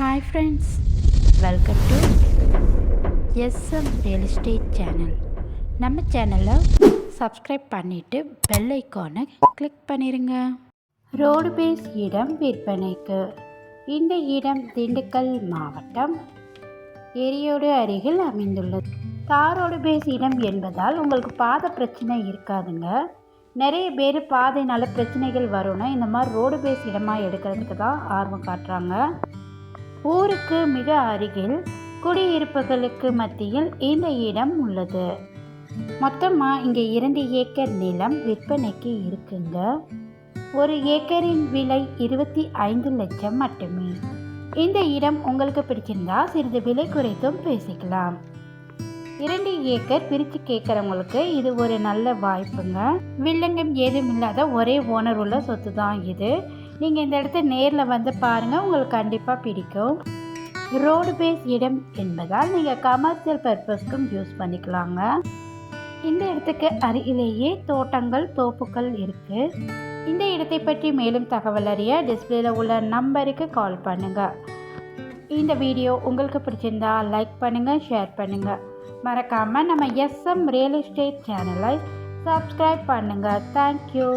Hi friends welcome to SM real estate channel நம்ம சேனலை subscribe பண்ணிவிட்டு பெல் ஐக்கானை கிளிக் பண்ணிடுங்க ரோடு பேஸ் இடம் விற்பனைக்கு. இந்த இடம் திண்டுக்கல் மாவட்டம். எரியோடு அருகில் அமைந்துள்ளது. தாரோடு பேஸ் இடம் என்பதால் உங்களுக்கு பாத பிரச்சனை இருக்காதுங்க. நிறைய பேர் பாதைனால பிரச்சனைகள் வரும்னா இந்த மாதிரி ரோடு பேஸ் இடமாக எடுக்கிறதுக்கு தான் ஆர்வம் காட்டுறாங்க. ஊருக்கு மிக அருகில் குடியிருப்புகளுக்கு மத்தியில் இந்த இடம் உள்ளது. மொத்தமாக இங்கே இரண்டு ஏக்கர் நிலம் விற்பனைக்கு இருக்குங்க. ஒரு ஏக்கரின் விலை இருபத்தி ஐந்து லட்சம் மட்டுமே. இந்த இடம் உங்களுக்கு பிடிச்சிருந்தா சிறிது விலை குறைத்தும் பேசிக்கலாம். இரண்டு ஏக்கர் பிரித்து கேட்குறவங்களுக்கு இது ஒரு நல்ல வாய்ப்புங்க. வில்லங்கம் ஏதும் இல்லாத ஒரே ஓனர் உள்ள சொத்து தான் இது. நீங்கள் இந்த இடத்த நேரில் வந்து பாருங்கள் உங்களுக்கு கண்டிப்பாக பிடிக்கும். ரோடு பேஸ் இடம் என்பதால் நீங்கள் கமர்ஷியல் பர்பஸ்க்கும் யூஸ் பண்ணிக்கலாங்க. இந்த இடத்துக்கு அருகிலேயே தோட்டங்கள் தோப்புகள் இருக்குது இந்த இடத்தை பற்றி மேலும் தகவல் அறிய டிஸ்பிளேல உள்ள நம்பருக்கு கால் பண்ணுங்கள் இந்த வீடியோ உங்களுக்கு பிடிச்சிருந்தா லைக் பண்ணுங்கள் ஷேர் பண்ணுங்கள் மறக்காமல் நம்ம எஸ்எம் ரியல் எஸ்டேட் சேனலை சப்ஸ்கிரைப் பண்ணுங்கள் தேங்க்யூ